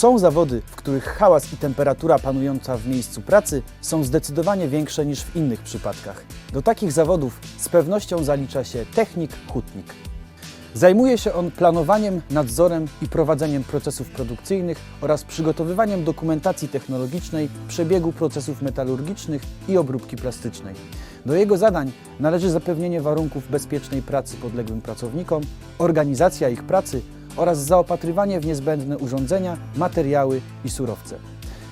Są zawody, w których hałas i temperatura panująca w miejscu pracy są zdecydowanie większe niż w innych przypadkach. Do takich zawodów z pewnością zalicza się technik hutnik. Zajmuje się on planowaniem, nadzorem i prowadzeniem procesów produkcyjnych oraz przygotowywaniem dokumentacji technologicznej przebiegu procesów metalurgicznych i obróbki plastycznej. Do jego zadań należy zapewnienie warunków bezpiecznej pracy podległym pracownikom, organizacja ich pracy oraz zaopatrywanie w niezbędne urządzenia, materiały i surowce.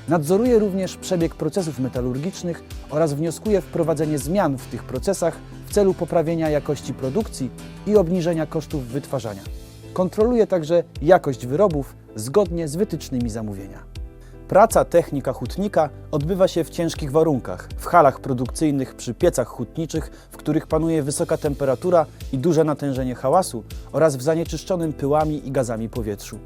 Nadzoruje również przebieg procesów metalurgicznych oraz wnioskuje wprowadzenie zmian w tych procesach w celu poprawienia jakości produkcji i obniżenia kosztów wytwarzania. Kontroluje także jakość wyrobów zgodnie z wytycznymi zamówienia. Praca technika hutnika odbywa się w ciężkich warunkach, w halach produkcyjnych przy piecach hutniczych, w których panuje wysoka temperatura i duże natężenie hałasu oraz w zanieczyszczonym pyłami i gazami powietrzu.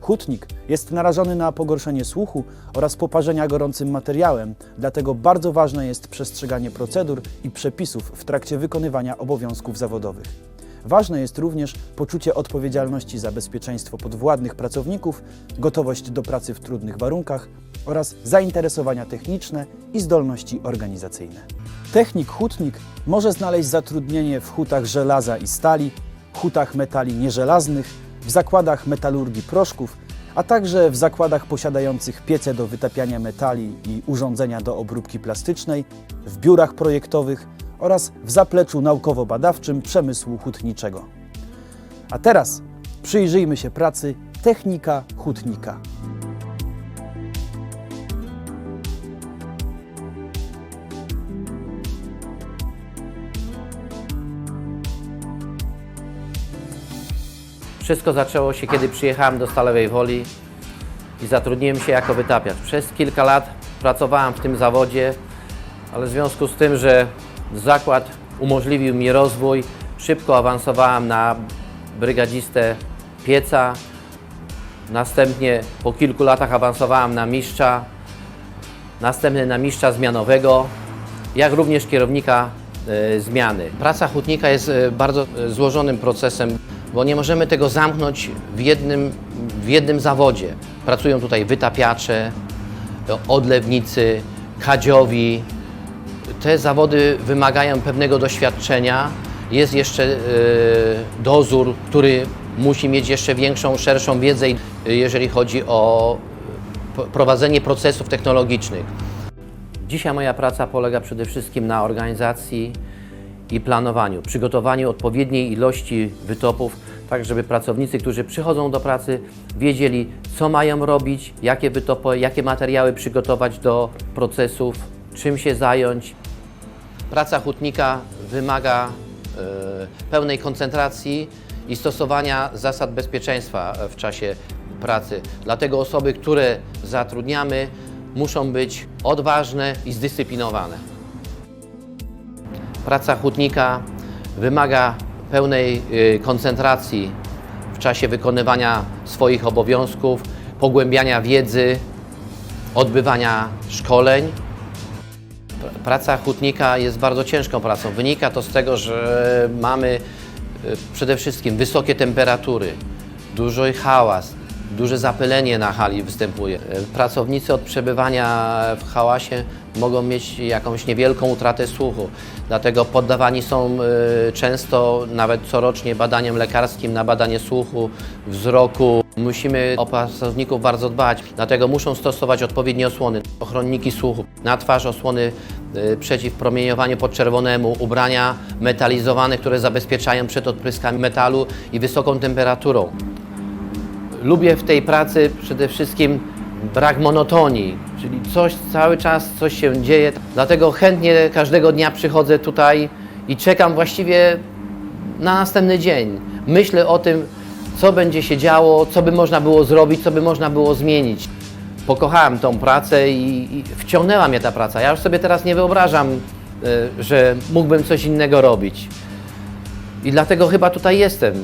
Hutnik jest narażony na pogorszenie słuchu oraz poparzenia gorącym materiałem, dlatego bardzo ważne jest przestrzeganie procedur i przepisów w trakcie wykonywania obowiązków zawodowych. Ważne jest również poczucie odpowiedzialności za bezpieczeństwo podwładnych pracowników, gotowość do pracy w trudnych warunkach oraz zainteresowania techniczne i zdolności organizacyjne. Technik hutnik może znaleźć zatrudnienie w hutach żelaza i stali, hutach metali nieżelaznych, w zakładach metalurgii proszków, a także w zakładach posiadających piece do wytapiania metali i urządzenia do obróbki plastycznej, w biurach projektowych oraz w zapleczu naukowo-badawczym przemysłu hutniczego. A teraz przyjrzyjmy się pracy technika hutnika. Wszystko zaczęło się, kiedy przyjechałem do Stalowej Woli i zatrudniłem się jako wytapiacz. Przez kilka lat pracowałem w tym zawodzie, ale w związku z tym, że zakład umożliwił mi rozwój, szybko awansowałem na brygadzistę pieca. Następnie po kilku latach awansowałem na mistrza, następnie na mistrza zmianowego, jak również kierownika e, zmiany. Praca hutnika jest e, bardzo e, złożonym procesem, bo nie możemy tego zamknąć w jednym, w jednym zawodzie. Pracują tutaj wytapiacze, odlewnicy, kadziowi. Te zawody wymagają pewnego doświadczenia. Jest jeszcze e, dozór, który musi mieć jeszcze większą, szerszą wiedzę, e, jeżeli chodzi o p- prowadzenie procesów technologicznych. Dzisiaj moja praca polega przede wszystkim na organizacji i planowaniu, przygotowaniu odpowiedniej ilości wytopów, tak żeby pracownicy, którzy przychodzą do pracy, wiedzieli, co mają robić, jakie wytopy, jakie materiały przygotować do procesów, czym się zająć. Praca hutnika wymaga e, pełnej koncentracji i stosowania zasad bezpieczeństwa w czasie pracy. Dlatego osoby, które zatrudniamy, muszą być odważne i zdyscyplinowane. Praca hutnika wymaga pełnej y, koncentracji w czasie wykonywania swoich obowiązków, pogłębiania wiedzy, odbywania szkoleń. Pr- Praca hutnika jest bardzo ciężką pracą. Wynika to z tego, że mamy y, przede wszystkim wysokie temperatury, duży hałas, duże zapylenie na hali występuje. Y, Pracownicy od przebywania w hałasie mogą mieć jakąś niewielką utratę słuchu. Dlatego poddawani są y, często nawet corocznie badaniom lekarskim na badanie słuchu, wzroku. Musimy o pracowników bardzo dbać, dlatego muszą stosować odpowiednie osłony, ochronniki słuchu, na twarz osłony y, przeciw promieniowaniu podczerwonemu, ubrania metalizowane, które zabezpieczają przed odpryskami metalu i wysoką temperaturą. Lubię w tej pracy przede wszystkim brak monotonii, czyli coś cały czas coś się dzieje. Dlatego chętnie każdego dnia przychodzę tutaj i czekam właściwie na następny dzień. Myślę o tym, co będzie się działo, co by można było zrobić, co by można było zmienić. Pokochałem tą pracę i, i wciągnęła mnie ta praca. Ja już sobie teraz nie wyobrażam, y, że mógłbym coś innego robić. I dlatego chyba tutaj jestem.